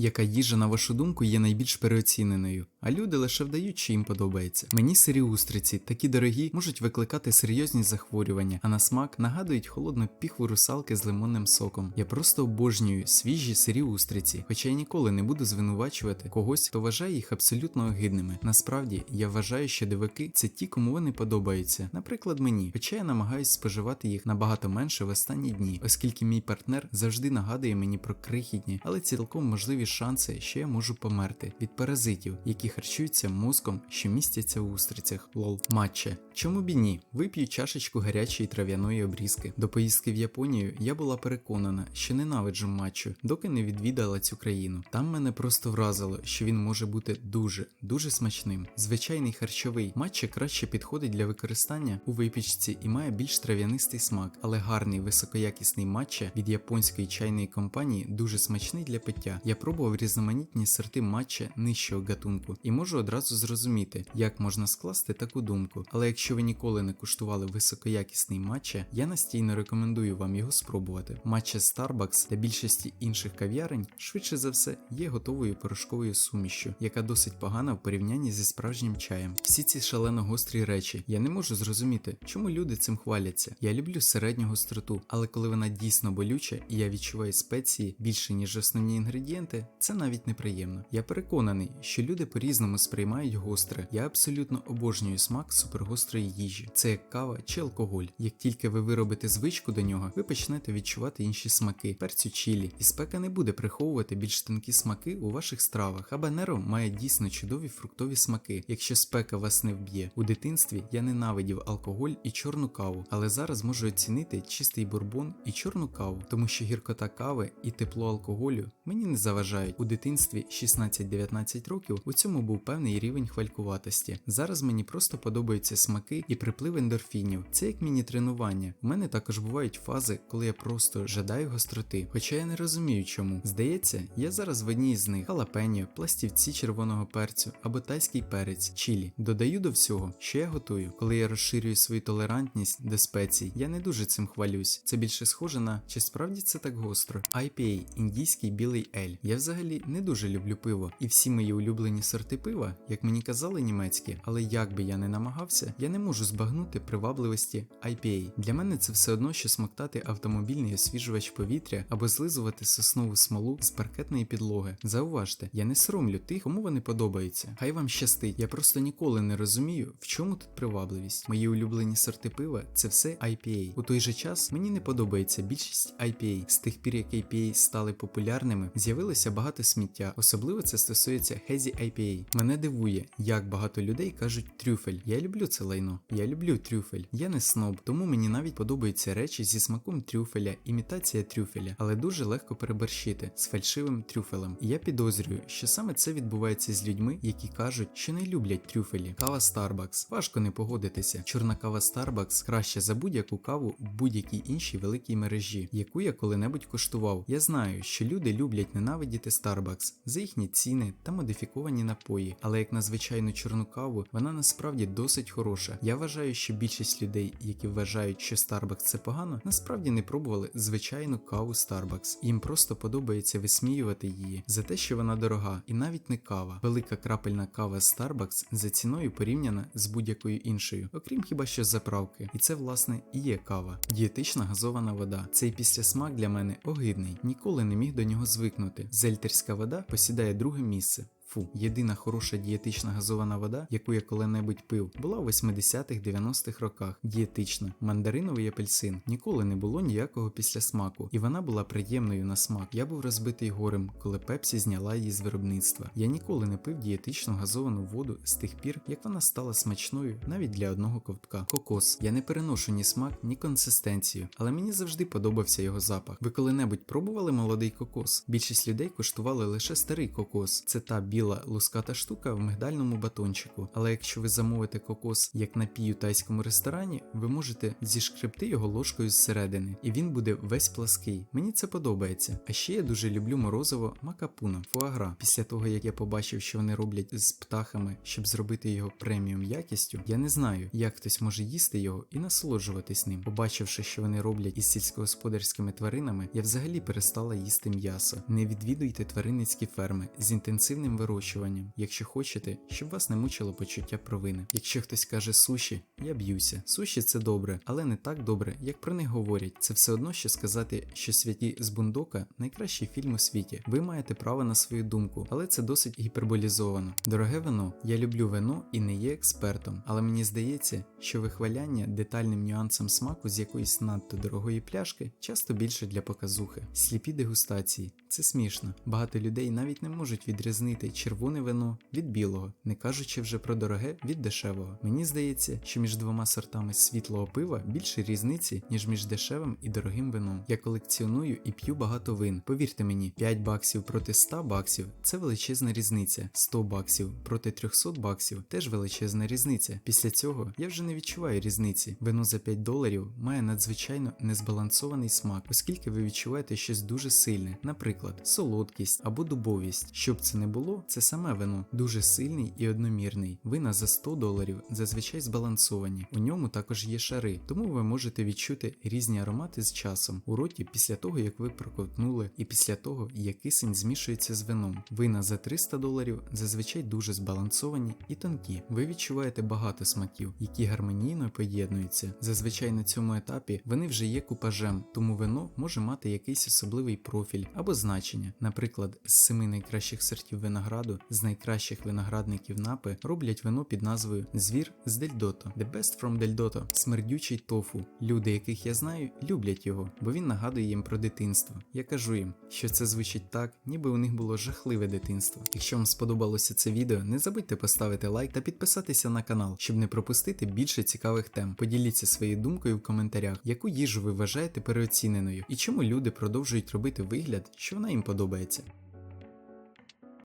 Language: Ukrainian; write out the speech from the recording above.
Яка їжа, на вашу думку, є найбільш переоціненою, а люди лише вдають, що їм подобається. Мені сирі устриці, такі дорогі, можуть викликати серйозні захворювання, а на смак нагадують холодну піхву русалки з лимонним соком. Я просто обожнюю свіжі сирі устриці, хоча я ніколи не буду звинувачувати когось, хто вважає їх абсолютно огидними. Насправді я вважаю, що диваки це ті, кому вони подобаються. Наприклад, мені, хоча я намагаюсь споживати їх набагато менше в останні дні, оскільки мій партнер завжди нагадує мені про крихітні, але цілком можливі шанси, що я можу померти від паразитів, які харчуються мозком, що містяться в устрицях. Лол. Матче. Чому б і ні? Вип'ю чашечку гарячої трав'яної обрізки. До поїздки в Японію я була переконана, що ненавиджу матчу, доки не відвідала цю країну. Там мене просто вразило, що він може бути дуже, дуже смачним. Звичайний харчовий матча краще підходить для використання у випічці і має більш трав'янистий смак, але гарний високоякісний матча від японської чайної компанії дуже смачний для пиття. Я пробував різноманітні сорти матча нижчого гатунку і можу одразу зрозуміти, як можна скласти таку думку. Але якщо ви ніколи не куштували високоякісний матча, я настійно рекомендую вам його спробувати. Матча Starbucks та більшості інших кав'ярень швидше за все є готовою порошковою сумішю, яка досить погана в порівнянні зі справжнім чаєм. Всі ці шалено гострі речі я не можу зрозуміти, чому люди цим хваляться. Я люблю середню гостроту, але коли вона дійсно болюча і я відчуваю спеції більше ніж основні інгредієнти, це навіть неприємно. Я переконаний, що люди по-різному сприймають гостре. Я абсолютно обожнюю смак супергострої їжі. Це як кава чи алкоголь. Як тільки ви виробите звичку до нього, ви почнете відчувати інші смаки, перцю чілі, і спека не буде приховувати більш тонкі смаки у ваших стравах. Хабанеро має дійсно чудові фруктові смаки. Якщо спека вас не вб'є. У дитинстві я ненавидів алкоголь і чорну каву, але зараз можу оцінити чистий бурбон і чорну каву, тому що гіркота кави і тепло алкоголю мені не заважають. У дитинстві 16-19 років у цьому був певний рівень хвалькуватості. Зараз мені просто подобаються смаки і приплив ендорфінів. Це як міні-тренування. У мене також бувають фази, коли я просто жадаю гостроти, хоча я не розумію чому. Здається, я зараз в одній з них халапеньо, пластівці червоного перцю або тайський перець, чілі. Додаю до всього, що я готую. Коли я розширюю свою толерантність до спецій, я не дуже цим хвалюсь. Це більше схоже на чи справді це так гостро. IPA – індійський білий ель. Я взагалі не дуже люблю пиво, і всі мої улюблені сорти пива, як мені казали німецькі, але як би я не намагався, я не можу збагнути привабливості IPA. Для мене це все одно, що смоктати автомобільний освіжувач повітря або злизувати соснову смолу з паркетної підлоги. Зауважте, я не соромлю тих, кому вони подобаються. Хай вам щастить. Я просто ніколи не розумію, в чому тут привабливість. Мої улюблені сорти пива це все IPA. У той же час мені не подобається більшість IPA. З тих пір, як IPA стали популярними, з'явилося багато сміття. Особливо це стосується Hazy IPA. Мене дивує, як багато людей кажуть трюфель. Я люблю це лайно. Я люблю трюфель. Я не сноб, тому мені навіть подобаються речі зі смаком трюфеля, імітація трюфеля, але дуже легко переборщити з фальшивим трюфелем. І я підозрюю, що саме це відбувається з людьми, які кажуть, що не люблять трюфелі. Кава Starbucks. Важко не погодитися. Чорна кава Starbucks краще за будь-яку каву в будь-якій іншій великій мережі, яку я коли-небудь коштував. Я знаю, що люди люблять ненавидіти Starbucks за їхні ціни та модифіковані напої, але як на звичайну чорну каву, вона насправді досить хороша. Я вважаю, що більшість людей, які вважають, що Starbucks це погано, насправді не пробували звичайну каву Starbucks. Їм просто подобається висміювати її за те, що вона дорога, і навіть не кава. Велика крапельна кава Starbucks за ціною порівняна з будь-якою іншою, окрім хіба що заправки. І це власне і є кава. Дієтична газована вода. Цей післясмак для мене огидний. Ніколи не міг до нього звикнути. Зельтерська вода посідає друге місце. Фу, єдина хороша дієтична газована вода, яку я коли-небудь пив, була в 80-х-90-х роках. Дієтична, мандариновий апельсин. Ніколи не було ніякого післясмаку, і вона була приємною на смак. Я був розбитий горем, коли Пепсі зняла її з виробництва. Я ніколи не пив дієтичну газовану воду з тих пір, як вона стала смачною навіть для одного ковтка. Кокос. Я не переношу ні смак, ні консистенцію, але мені завжди подобався його запах. Ви коли-небудь пробували молодий кокос? Більшість людей куштували лише старий кокос. Це та біла луската штука в мигдальному батончику. Але якщо ви замовите кокос як напій у тайському ресторані, ви можете зішкребти його ложкою зсередини, і він буде весь плаский. Мені це подобається. А ще я дуже люблю морозиво макапуна, фуагра. Після того як я побачив, що вони роблять з птахами, щоб зробити його преміум якістю, я не знаю, як хтось може їсти його і насолоджуватись ним. Побачивши, що вони роблять із сільськогосподарськими тваринами, я взагалі перестала їсти м'ясо. Не відвідуйте тваринницькі ферми з інтенсивним вирощуванням, якщо хочете, щоб вас не мучило почуття провини. Якщо хтось каже суші, я б'юся. Суші це добре, але не так добре, як про них говорять. Це все одно, що сказати, що святі з Бундока найкращий фільм у світі. Ви маєте право на свою думку, але це досить гіперболізовано. Дороге вино, я люблю вино і не є експертом, але мені здається, що вихваляння детальним нюансам смаку з якоїсь надто дорогої пляшки часто більше для показухи. Сліпі дегустації це смішно. Багато людей навіть не можуть відрізнити червоне вино від білого, не кажучи вже про дороге від дешевого. Мені здається, що між двома сортами світлого пива більше різниці, ніж між дешевим і дорогим вином. Я колекціоную і п'ю багато вин. Повірте мені, 5 баксів проти 100 баксів це величезна різниця. 100 баксів проти 300 баксів теж величезна різниця. Після цього я вже не відчуваю різниці. Вино за 5 доларів має надзвичайно незбалансований смак, оскільки ви відчуваєте щось дуже сильне, наприклад, солодкість або дубовість. Щоб це не було, це саме вино дуже сильний і одномірний. Вина за 100 доларів зазвичай збалансовані. У ньому також є шари, тому ви можете відчути різні аромати з часом у роті після того, як ви проковтнули, і після того, як кисень змішується з вином. Вина за 300 доларів зазвичай дуже збалансовані і тонкі. Ви відчуваєте багато смаків, які гармонійно поєднуються. Зазвичай на цьому етапі вони вже є купажем, тому вино може мати якийсь особливий профіль або значення. Наприклад, з семи найкращих сортів винограду з найкращих виноградників напи роблять вино під назвою Звір з Дельдото. The best from Дельдото смердючий тофу. Люди, яких я знаю, люблять його, бо він нагадує їм про дитинство. Я кажу їм, що це звучить так, ніби у них було жахливе дитинство. Якщо вам сподобалося це відео, не забудьте поставити лайк та підписатися на канал, щоб не пропустити більше цікавих тем. Поділіться своєю думкою в коментарях, яку їжу ви вважаєте переоціненою і чому люди продовжують робити вигляд, що вона їм подобається.